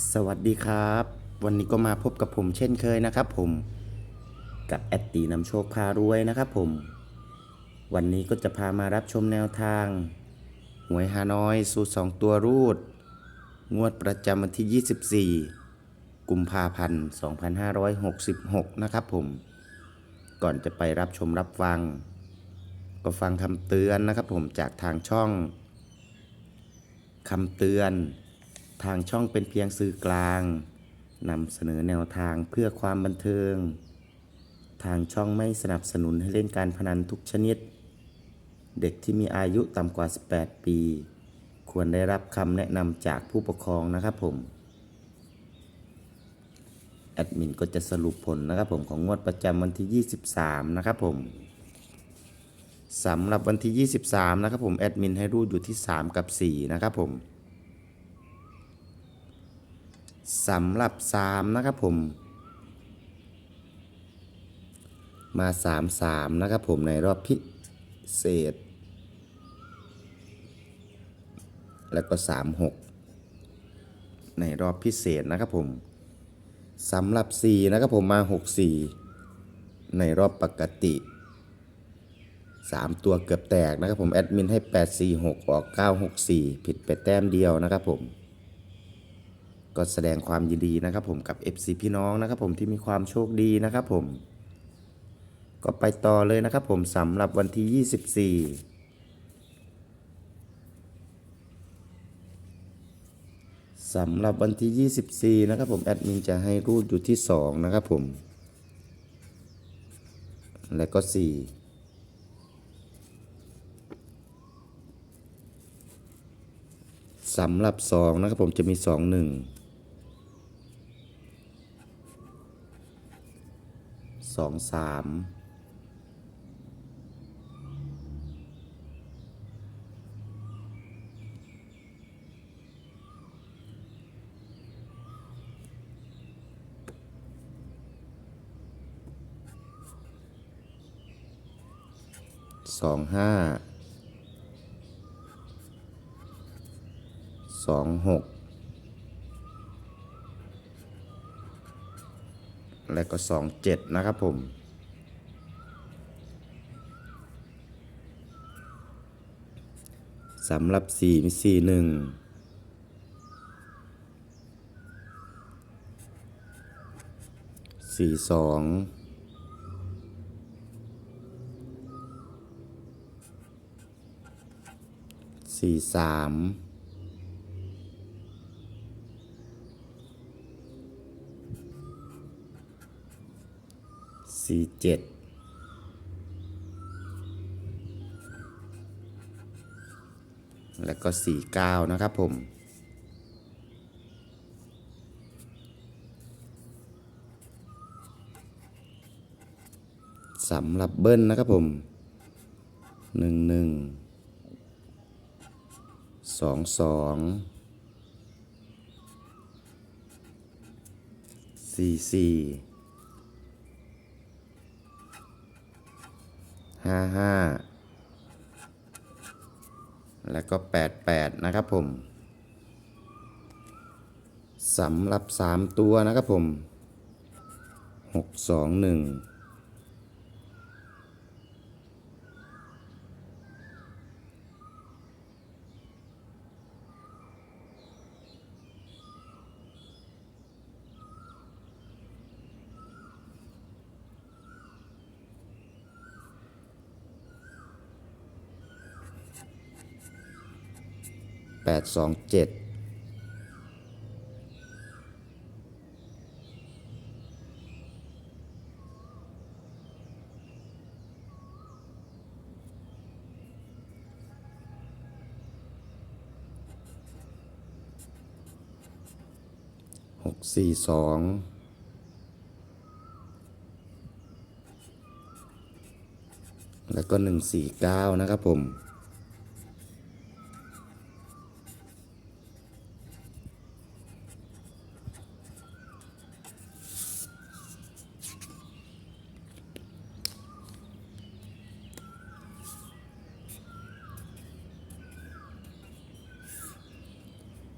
สวัสดีครับ วันนี้ก็มาพบกับผมเช่นเคยนะครับ ผมกับแอดตีนำโชคพารวยนะครับ ผม วันนี้ก็จะพามารับชมแนวทาง หวยฮานอยสูตร2ตัวรูด งวดประจำวันที่ 24 กุมภาพันธ์ 2566 นะครับ ผม ก่อนจะไปรับชมรับฟัง ก็ฟังคำเตือนนะครับ ผมจากทางช่องคำเตือน ทางช่องเป็นเพียงสื่อกลางนำเสนอแนวทางเพื่อความบันเทิง ทางช่องไม่สนับสนุนให้เล่นการพนันทุกชนิด เด็กที่มีอายุต่ำกว่า 18 ปี ควรได้รับคำแนะนำจากผู้ปกครองนะครับผม แอดมินก็จะสรุปผลนะครับผมของงวดประจำวันที่ 23 นะครับผมสำหรับวันที่ 23 นะครับผม แอดมินให้รูดอยู่ที่ 3 กับ 4 นะครับผม สำหรับ 3 นะครับผม มา 3 3 นะครับผมในรอบพิเศษ แล้วก็ 3 6 ในรอบพิเศษนะครับผมสำหรับ 4 นะครับผมมา 6 4 ในรอบปกติ 3 ตัวเกือบแตกนะครับผม แอดมินให้ 8 4 6 ออก 9 6 4 ผิดไปแต้มเดียวนะครับผม ก็แสดงความยินดีนะครับผมกับ FC พี่น้องนะครับผมที่มีความโชคดีนะครับผม ก็ไปต่อเลยนะครับผมสำหรับวันที่ 24สำหรับวันที่ 24 นะครับผม แอดมินจะให้รูดอยู่ที่ 2 นะครับผม และก็ 4สำหรับ 2 นะครับผมจะมี 2 1 2 3สองห้าสองหก และก็สองเจ็ดนะครับผม สำหรับสี่มีสี่หนึ่งสี่สองสี่สาม สี่เจ็ดแล้วก็สี่เก้านะครับผมสำหรับเบิ้ลนะครับผมหนึ่งหนึ่งสองสองสี่สี่ ห้าห้าแล้วก็แปดแปดนะครับผมสำหรับสามตัวนะครับผมหกสองหนึ่ง แปดสองเจ็ดหกสี่สองแล้วก็หนึ่งสี่เก้านะครับผม